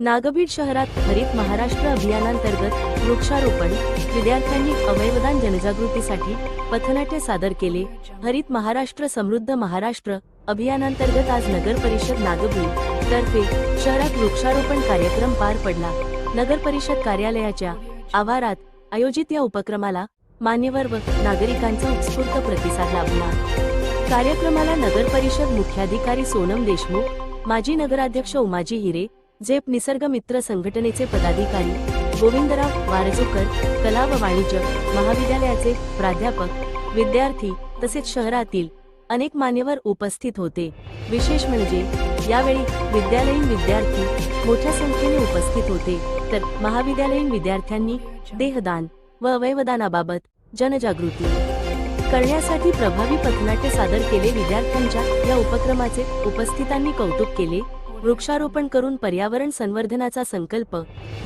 नागभीड शहरात हरित महाराष्ट्र अभियानांतर्गत वृक्षारोपण विद्यार्थ्यांनी अवयवदान जनजागृतीसाठी पथनाट्य सादर केले. हरित महाराष्ट्र समृद्ध महाराष्ट्र अभियानांतर्गत आज नगर परिषद नागभीड तर्फे शहरात वृक्षारोपण कार्यक्रम पार पडला. नगर परिषद कार्यालयाच्या आवारात आयोजित या उपक्रमाला मान्यवर व नागरिकांचा उत्स्फूर्त प्रतिसाद लाभला. कार्यक्रमाला नगर परिषद मुख्याधिकारी सोनम देशमुख माजी नगराध्यक्ष उमाजी हिरे जेप निसर्ग मित्र संघटनेचे पदाधिकारी गोविंदराव वारजोकर कला व वाणिज्य महाविद्यालयाचे प्राध्यापक विद्यार्थी तसेच शहरातील अनेक मान्यवर उपस्थित होते. विशेष म्हणजे यावेळी विद्यालयीन विद्यार्थी मोठ्या संख्येने उपस्थित होते. तर महाविद्यालयीन विद्यार्थ्यांनी देहदान व अवयवदानाबाबत जनजागृती करण्यासाठी प्रभावी पथनाट्य सादर केले. विद्यार्थ्यांच्या या उपक्रमाचे उपस्थितांनी कौतुक केले. वृक्षारोपण करून पर्यावरण संवर्धनाचा संकल्प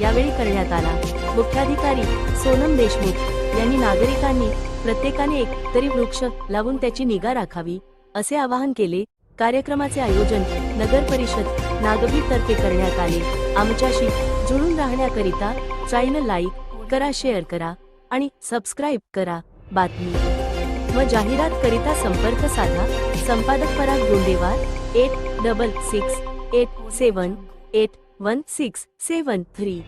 यावेळी करण्यात आला. मुख्याधिकारी सोनम देशमुख यांनी नागरिकांनी प्रत्येकाने एक तरी वृक्ष लावून त्याची निगा राखावी असे आवाहन केले. कार्यक्रमाचे आयोजन नगर परिषद नागभीड तर्फे करण्यात आले. आमच्याशी जुळून राहण्याकरिता चॅनल लाईक करा शेअर करा आणि सबस्क्राईब करा. बातमी. व जाहिरात करिता संपर्क साधा. संपादक Parag Gondewar eight double six eight seven eight one six seven three